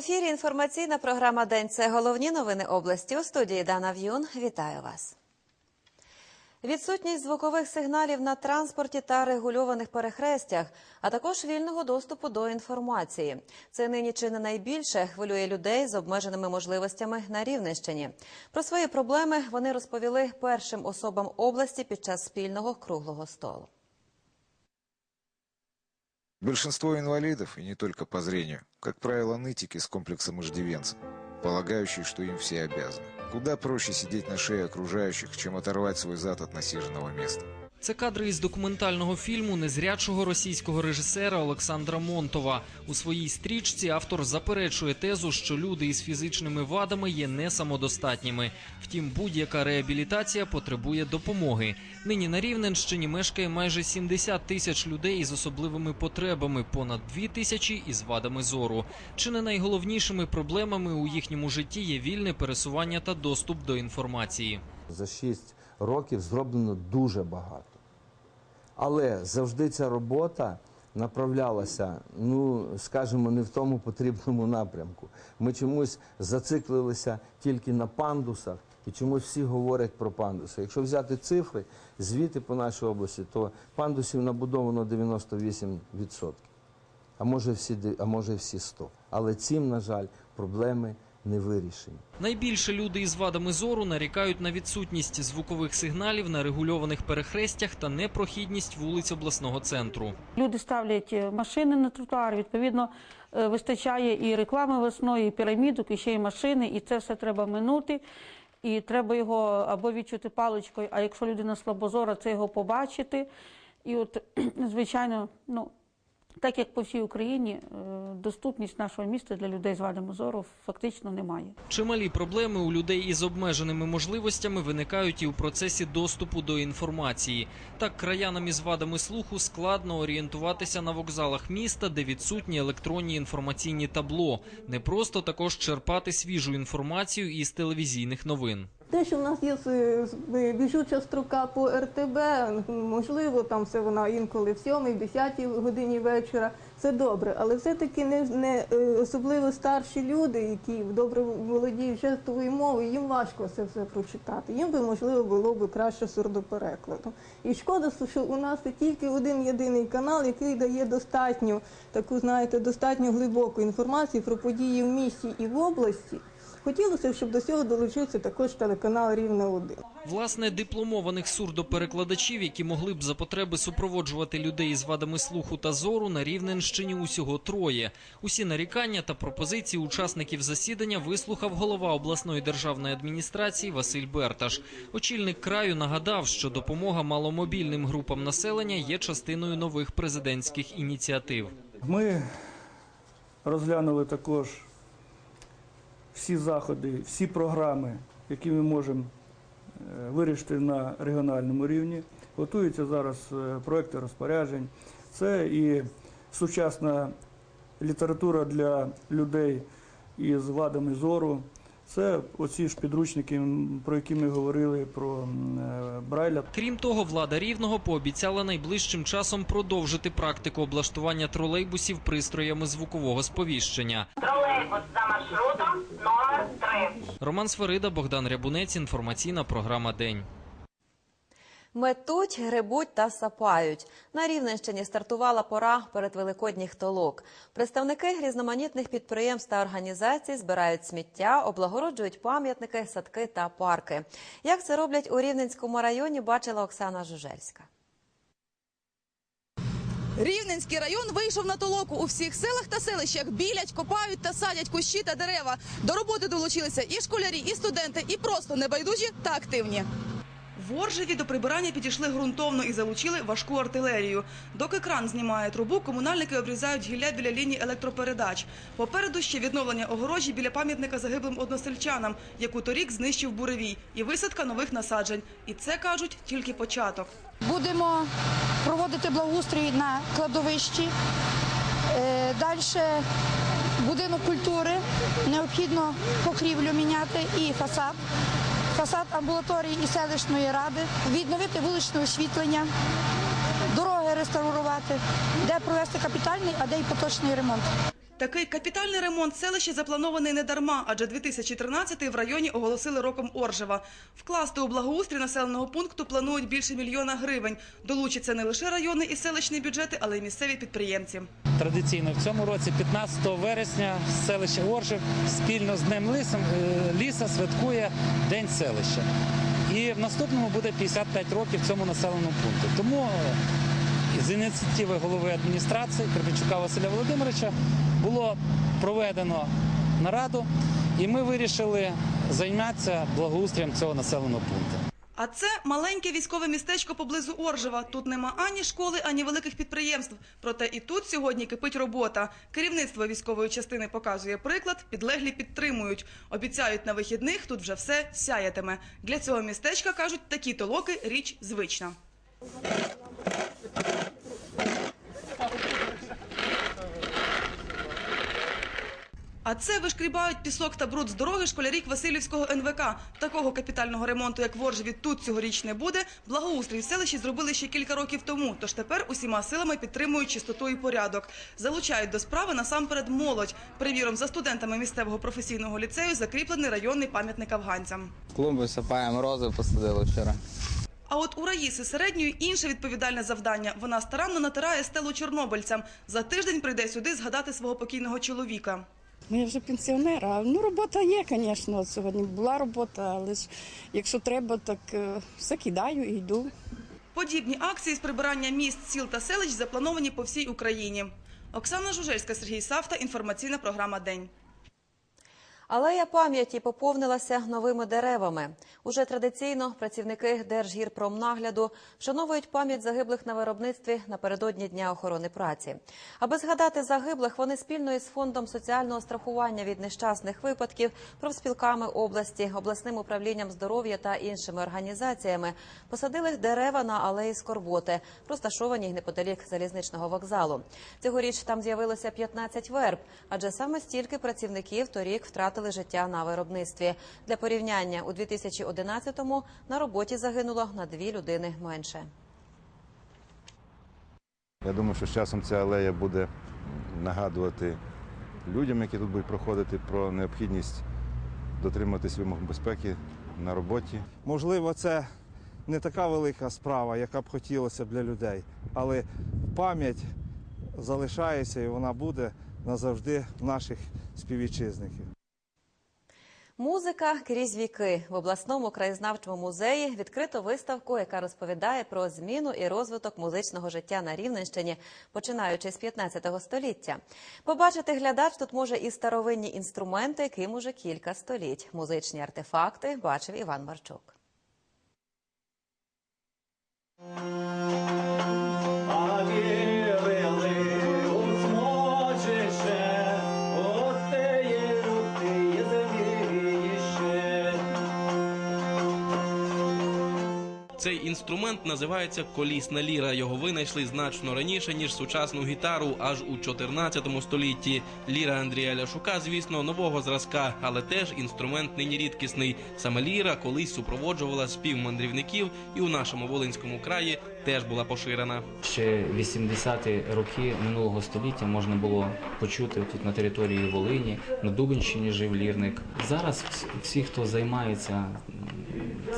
Ефірі інформаційна програма День. Це головні новини області. У студії Дана В'юн. Вітаю вас. Відсутність звукових сигналів на транспорті та регульованих перехрестях, а також вільного доступу до інформації. Це нині чи не найбільше хвилює людей з обмеженими можливостями на Рівненщині. Про свої проблеми вони розповіли першим особам області під час спільного круглого столу. Большинство инвалидов, и не только по зрению, как правило, нытики с комплексом иждивенца, полагающие, что им все обязаны. Куда проще сидеть на шее окружающих, чем оторвать свой зад от насиженного места. Це кадри із документального фільму незрячого російського режисера Олександра Монтова. У своїй стрічці автор заперечує тезу, що люди із фізичними вадами є не самодостатніми. Втім, будь-яка реабілітація потребує допомоги. Нині на Рівненщині мешкає майже 70 тисяч людей із особливими потребами, понад 2 тисячі із вадами зору. Чи не найголовнішими проблемами у їхньому житті є вільне пересування та доступ до інформації. За 6 років зроблено дуже багато. Але завжди ця робота направлялася, ну, скажімо, не в тому потрібному напрямку. Ми чомусь зациклилися тільки на пандусах, і чомусь всі говорять про пандуси. Якщо взяти цифри, звіти по нашій області, то пандусів набудовано 98%. А може всі, а може всі 100. Але цим, на жаль, проблеми не вирішені. Найбільше люди із вадами зору нарікають на відсутність звукових сигналів на регульованих перехрестях та непрохідність вулиць обласного центру. Люди ставлять е, машини на тротуар, відповідно, е, вистачає і реклами весної, і пірамідок, і ще й машини, і це все треба минути. І треба його або відчути паличкою, а якщо людина слабозора, це його побачити. І от, звичайно, ну, так як по всій Україні, е, доступність нашого міста для людей з вадами зору фактично немає. Чималі проблеми у людей із обмеженими можливостями виникають і у процесі доступу до інформації. Так, краянам із вадами слуху складно орієнтуватися на вокзалах міста, де відсутні електронні інформаційні табло. Не просто також черпати свіжу інформацію із телевізійних новин. Те, що в нас є біжуча строка по РТБ, можливо, там все вона інколи в 7 в 10 годині вечора, це добре, але все-таки не, не е, особливо старші люди, які добре володіють жестовою мовою, їм важко це все прочитати. Їм би можливо було б краще сурдоперекладом. І шкода, що у нас є тільки один єдиний канал, який дає достатньо таку, знаєте, достатньо глибоку інформацію про події в місті і в області. Хотілося б, щоб до цього долучився також телеканал Рівне 1 Власне, дипломованих сурдоперекладачів, які могли б за потреби супроводжувати людей із вадами слуху та зору, на Рівненщині усього троє. Усі нарікання та пропозиції учасників засідання вислухав голова обласної державної адміністрації Василь Берташ. Очільник краю нагадав, що допомога маломобільним групам населення є частиною нових президентських ініціатив. Ми розглянули також всі заходи, всі програми, які ми можемо е, вирішити на регіональному рівні. Готуються зараз е, проекти розпоряджень. Це і сучасна література для людей із вадами зору. Це оці ж підручники, про які ми говорили, про е, Брайля. Крім того, влада рівного пообіцяла найближчим часом продовжити практику облаштування тролейбусів пристроями звукового сповіщення. Тролейбус за маршрутом номер 3. Роман Сверида, Богдан Рябунець. Інформаційна програма День. Метуть, грибуть та сапають. На Рівненщині стартувала пора передвеликодніх толок. Представники різноманітних підприємств та організацій збирають сміття, облагороджують пам'ятники, садки та парки. Як це роблять у Рівненському районі, бачила Оксана Жужельська. Рівненський район вийшов на толоку у всіх селах та селищах. Білять, копають та садять кущі та дерева. До роботи долучилися і школярі, і студенти, і просто небайдужі та активні. В Оржеві до прибирання підійшли ґрунтовно і залучили важку артилерію. Доки кран знімає трубу, комунальники обрізають гілля біля лінії електропередач. Попереду ще відновлення огорожі біля пам'ятника загиблим односельчанам, яку торік знищив буревій, і висадка нових насаджень. І це кажуть тільки початок. Будемо проводити благоустрій на кладовищі. Далі будинок культури. Необхідно покрівлю міняти і фасад. Фасад амбулаторії і селищної ради, відновити вуличне освітлення, дороги реставрувати, де провести капітальний, а де й поточний ремонт. Такий капітальний ремонт селища запланований не дарма, адже 2013 в районі оголосили роком Оржева. Вкласти у благоустрій населеного пункту планують більше мільйона гривень. Долучаться не лише районний і селищний бюджети, але й місцеві підприємці. Традиційно в цьому році, 15 вересня, селище Оржев спільно з Днем лісом, е, ліса святкує День селища. І в наступному буде 55 років цьому населеному пункту. Тому з ініціативи голови адміністрації Кирпичука Василя Володимировича було проведено нараду, і ми вирішили займатися благоустрієм цього населеного пункту. А це маленьке військове містечко поблизу Оржева. Тут нема ані школи, ані великих підприємств. Проте і тут сьогодні кипить робота. Керівництво військової частини показує приклад, підлеглі підтримують. Обіцяють на вихідних тут вже все сяятиме. Для цього містечка кажуть, такі толоки річ звична. А це вишкрібають пісок та бруд з дороги школярі Васильівського НВК. Такого капітального ремонту, як в Оржеві, тут цьогоріч не буде. Благоустрій в селищі зробили ще кілька років тому. Тож тепер усіма силами підтримують чистоту і порядок. Залучають до справи насамперед молодь. Приміром, за студентами місцевого професійного ліцею закріплений районний пам'ятник афганцям. Клумби сапаємо, рози посадили вчора. А от у Раїси середньої інше відповідальне завдання. Вона старанно натирає стелу чорнобильцям. За тиждень прийде сюди згадати свого покійного чоловіка. Ну, я вже пенсіонер, а ну робота є, звісно. Сьогодні була робота, але ж якщо треба, так е, все кидаю і йду. Подібні акції з прибирання міст, сіл та селищ заплановані по всій Україні. Оксана Жужельська, Сергій Савта. Інформаційна програма День. Алея пам'яті поповнилася новими деревами. Уже традиційно працівники Держгірпромнагляду вшановують пам'ять загиблих на виробництві напередодні Дня охорони праці. Аби згадати загиблих, вони спільно із фондом соціального страхування від нещасних випадків, профспілками області, обласним управлінням здоров'я та іншими організаціями посадили дерева на алеї Скорботи, розташованій неподалік залізничного вокзалу. Цьогоріч там з'явилося 15 верб, адже саме стільки працівників торік втратили життя на виробництві. Для порівняння у 2011-му на роботі загинуло на дві людини менше. Я думаю, що з часом ця алея буде нагадувати людям, які тут будуть проходити, про необхідність дотримуватись вимог безпеки на роботі. Можливо, це не така велика справа, яка б хотілося для людей, але пам'ять залишається і вона буде назавжди в наших співвітчизників. Музика крізь віки в обласному краєзнавчому музеї відкрито виставку, яка розповідає про зміну і розвиток музичного життя на Рівненщині, починаючи з 15 століття. Побачити глядач тут може і старовинні інструменти, яким уже кілька століть. Музичні артефакти бачив Іван Марчук. Цей інструмент називається колісна ліра. Його винайшли значно раніше ніж сучасну гітару, аж у 14 столітті. Ліра Андрія Ляшука, звісно, нового зразка, але теж інструмент нині рідкісний. Саме ліра колись супроводжувала спів мандрівників, і у нашому волинському краї теж була поширена. Ще 80-ті роки минулого століття можна було почути тут на території Волині, на Дубенщині жив лірник. Зараз всі- хто займається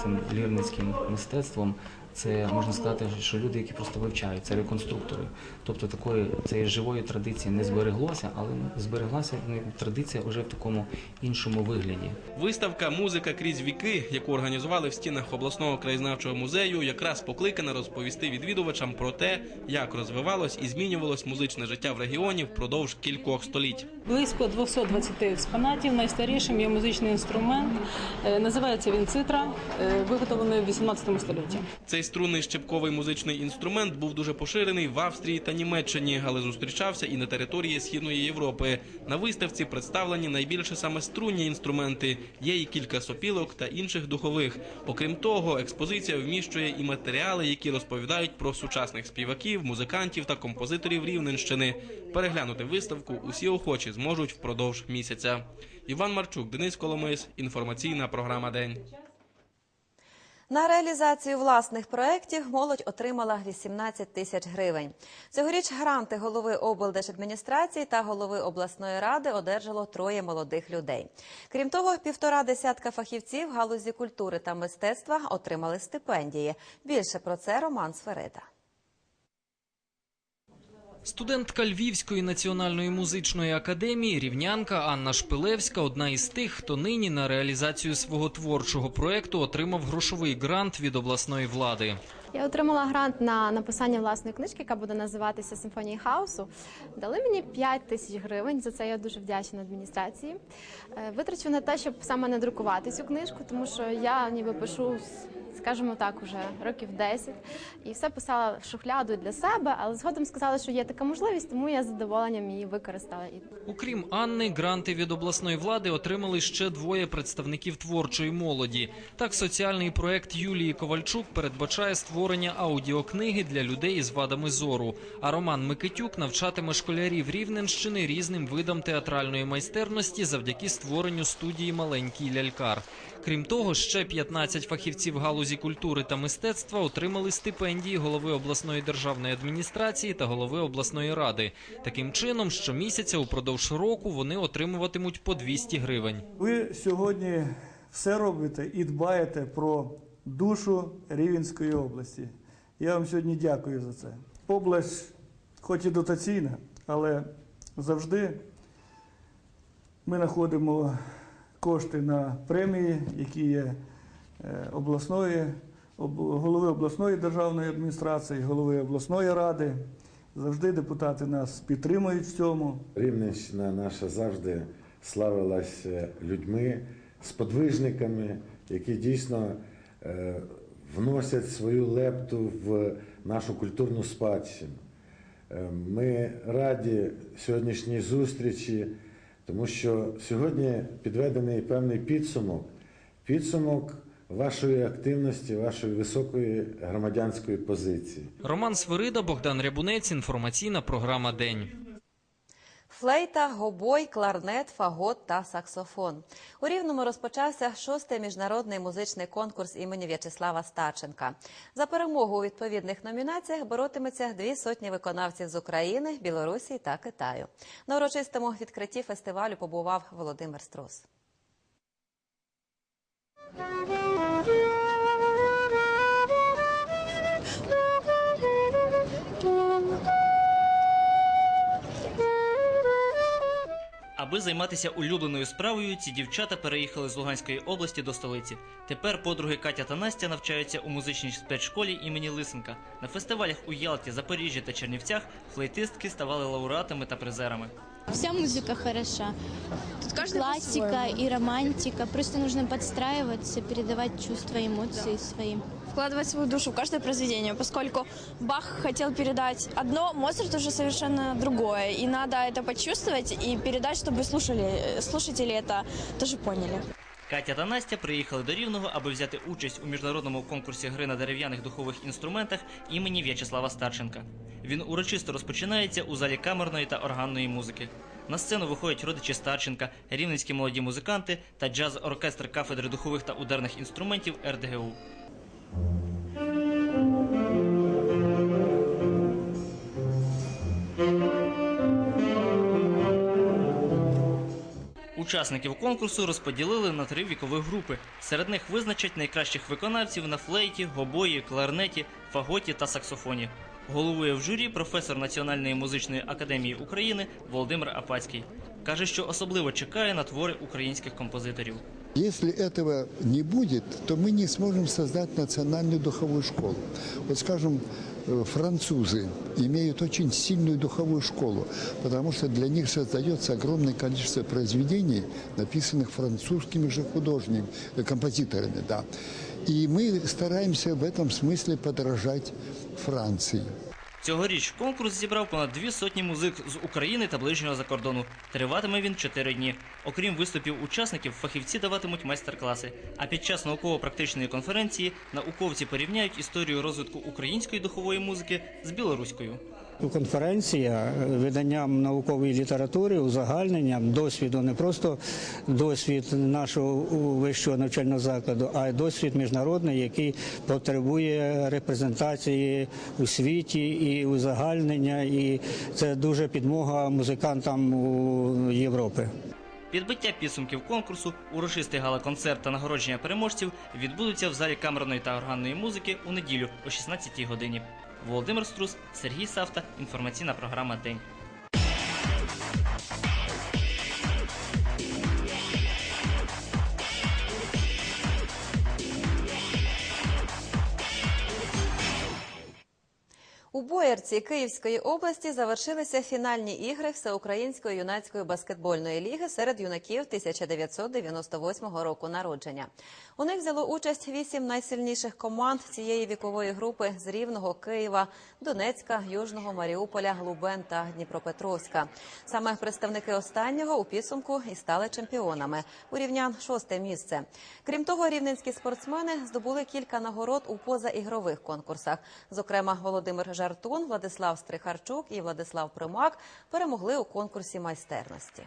цим лірницьким мистецтвом, це можна сказати, що люди, які просто вивчають, це реконструктори. Тобто такої цієї живої традиції не збереглося, але збереглася ну, традиція вже в такому іншому вигляді. Виставка Музика крізь віки, яку організували в стінах обласного краєзнавчого музею, якраз покликана розповісти відвідувачам про те, як розвивалось і змінювалось музичне життя в регіоні впродовж кількох століть. Близько 220 експонатів. Найстарішим є музичний інструмент. Е, Називається він цитра, е, виготовлений в 18 столітті. Цей струнний щепковий музичний інструмент був дуже поширений в Австрії та Німеччині, але зустрічався і на території Східної Європи. На виставці представлені найбільше саме струнні інструменти. Є і кілька сопілок та інших духових. Окрім того, експозиція вміщує і матеріали, які розповідають про сучасних співаків, музикантів та композиторів Рівненщини. Переглянути виставку усі охочі зможуть впродовж місяця. Іван Марчук, Денис Коломис. Інформаційна програма День. На реалізацію власних проєктів молодь отримала 18 тисяч гривень. Цьогоріч гранти голови облдержадміністрації та голови обласної ради одержало троє молодих людей. Крім того, півтора десятка фахівців галузі культури та мистецтва отримали стипендії. Більше про це Роман Сферида. Студентка Львівської національної музичної академії рівнянка Анна Шпилевська одна із тих, хто нині на реалізацію свого творчого проекту отримав грошовий грант від обласної влади. Я отримала грант на написання власної книжки, яка буде називатися Симфонії хаосу. Дали мені 5 тисяч гривень. За це я дуже вдячна адміністрації. Е, Витрачу на те, щоб саме надрукувати цю книжку, тому що я ніби пишу, скажімо так, уже років 10. І все писала в шухляду для себе, але згодом сказали, що є така можливість, тому я задоволенням її використала. Окрім Анни, гранти від обласної влади отримали ще двоє представників творчої молоді. Так, соціальний проект Юлії Ковальчук передбачає створення аудіокниги для людей із вадами зору. А Роман Микитюк навчатиме школярів Рівненщини різним видам театральної майстерності завдяки створенню студії Маленький лялькар. Крім того, ще 15 фахівців галузі культури та мистецтва отримали стипендії голови обласної державної адміністрації та голови обласної ради. Таким чином, щомісяця упродовж року вони отримуватимуть по 200 гривень. Ви сьогодні все робите і дбаєте про душу Рівенської області. Я вам сьогодні дякую за це. Область, хоч і дотаційна, але завжди ми знаходимо кошти на премії, які є е, обласної, голови обласної державної адміністрації, голови обласної ради. Завжди депутати нас підтримують в цьому. Рівненщина наша завжди славилася людьми, сподвижниками, які дійсно вносять свою лепту в нашу культурну спадщину. Е, Ми раді сьогоднішній зустрічі, тому що сьогодні підведений певний підсумок, підсумок вашої активності, вашої високої громадянської позиції. Роман Свирида, Богдан Рябунець. Інформаційна програма День. Флейта, гобой, кларнет, фагот та саксофон. У Рівному розпочався шостий міжнародний музичний конкурс імені В'ячеслава Стаченка. За перемогу у відповідних номінаціях боротиметься дві сотні виконавців з України, Білорусі та Китаю. На урочистому відкритті фестивалю побував Володимир Струс. Аби займатися улюбленою справою, ці дівчата переїхали з Луганської області до столиці. Тепер подруги Катя та Настя навчаються у музичній спецшколі імені Лисенка. На фестивалях у Ялті, Запоріжжі та Чернівцях флейтистки ставали лауреатами та призерами. Вся музыка хороша. Тут классика и романтика. Просто нужно подстраиваться, передавать чувства, эмоции свои вкладывать свою душу в каждое произведение, поскольку Бах хотел передать одно, Моцарт уже совершенно другое. И надо это почувствовать и передать, чтобы слушали, слушатели это тоже поняли. Катя та Настя приїхали до Рівного, аби взяти участь у міжнародному конкурсі гри на дерев'яних духових інструментах імені В'ячеслава Старченка. Він урочисто розпочинається у залі камерної та органної музики. На сцену виходять родичі Старченка, рівненські молоді музиканти та джаз-оркестр кафедри духових та ударних інструментів РДГУ. Учасників конкурсу розподілили на три вікові групи. Серед них визначать найкращих виконавців на флейті, гобої, кларнеті, фаготі та саксофоні. Головує в журі професор Національної музичної академії України Володимир Апацький. Каже, що особливо чекає на твори українських композиторів. Если этого не будет, то мы не сможем создать национальную духовую школу. Вот, скажем, э, французы имеют очень сильную духовую школу, потому что для них создается огромное количество произведений, написанных французскими же художниками, э, композиторами. Да. И мы стараемся в этом смысле подражать Франции. Цьогоріч конкурс зібрав понад дві сотні музик з України та ближнього закордону. Триватиме він чотири дні. Окрім виступів учасників, фахівці даватимуть майстер-класи. А під час науково-практичної конференції науковці порівняють історію розвитку української духової музики з білоруською. Конференція е, виданням наукової літератури, узагальненням досвіду, не просто досвід нашого вищого навчального закладу, а й досвід міжнародний, який потребує репрезентації у світі і узагальнення. І це дуже підмога музикантам у Європи. Підбиття підсумків конкурсу, урочистий гала-концерт та нагородження переможців відбудуться в залі камерної та органної музики у неділю о 16-й годині. Володимир Струс, Сергій Савта. Інформаційна програма День. У Боярці Київської області завершилися фінальні ігри Всеукраїнської юнацької баскетбольної ліги серед юнаків 1998 року народження. У них взяло участь вісім найсильніших команд цієї вікової групи з Рівного, Києва, Донецька, Южного, Маріуполя, Лубен та Дніпропетровська. Саме представники останнього у підсумку і стали чемпіонами. У рівнян шосте місце. Крім того, рівненські спортсмени здобули кілька нагород у позаігрових конкурсах. Зокрема, Володимир Жартун, Владислав Стрихарчук і Владислав Примак перемогли у конкурсі майстерності.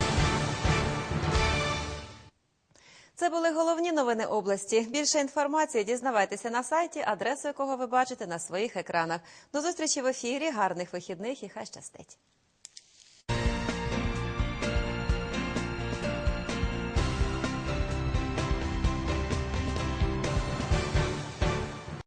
Це були головні новини області. Більше інформації дізнавайтеся на сайті, адресу якого ви бачите на своїх екранах. До зустрічі в ефірі. Гарних вихідних і хай щастить.